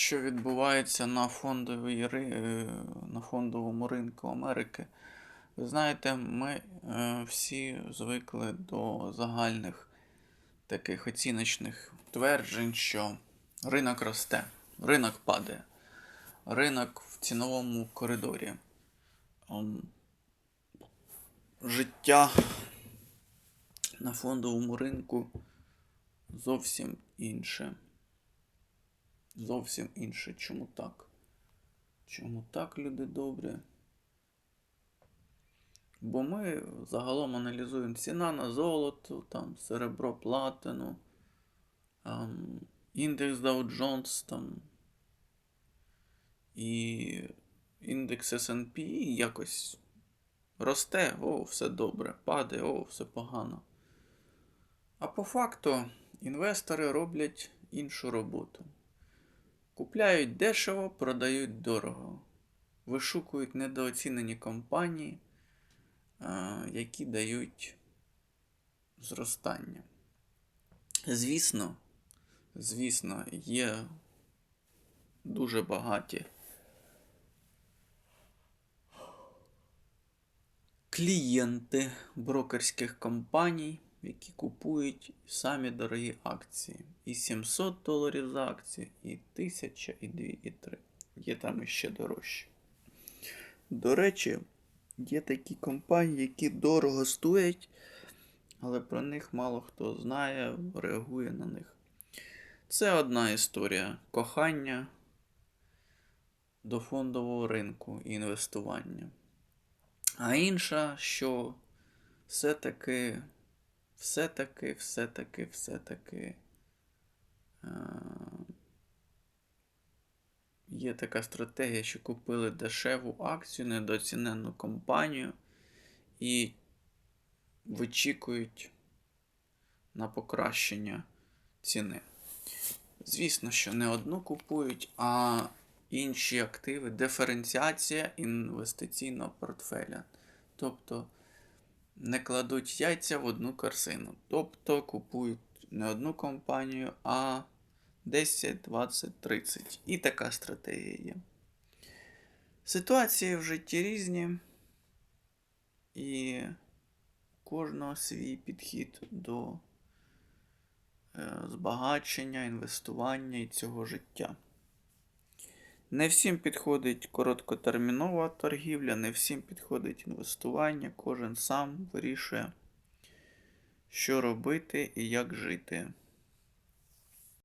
що відбувається на, фондовій, е, на фондовому ринку Америки. Ви знаєте, ми е, всі звикли до загальних таких оціночних тверджень, що ринок росте, ринок падає, ринок в ціновому коридорі. Ем, Життя на фондовому ринку зовсім інше. Зовсім інше. Чому так? Чому так, люди добрі? Бо ми загалом аналізуємо ціна на золото, там, серебро, платину, ем, індекс Dow Jones там, і індекс SP якось росте, о, все добре, падає, о, все погано. А по факту інвестори роблять іншу роботу. Купляють дешево, продають дорого. Вишукують недооцінені компанії, які дають зростання. Звісно, звісно, є дуже багаті клієнти брокерських компаній, які купують самі дорогі акції. І 700 доларів за акцію, і 1000, і 2, і 3. Є там іще дорожчі. До речі, є такі компанії, які дорого стоять, але про них мало хто знає, реагує на них. Це одна історія кохання до фондового ринку і інвестування. А інша, що все-таки, все-таки, все-таки, все-таки е, є така стратегія, що купили дешеву акцію, недооцінену компанію і вичікують на покращення ціни. Звісно, що не одну купують, а інші активи, диференціація інвестиційного портфеля. Тобто не кладуть яйця в одну корзину. Тобто купують не одну компанію, а 10, 20, 30. І така стратегія є. Ситуації в житті різні, і кожного свій підхід до е, збагачення, інвестування і цього життя. Не всім підходить короткотермінова торгівля, не всім підходить інвестування. Кожен сам вирішує, що робити і як жити.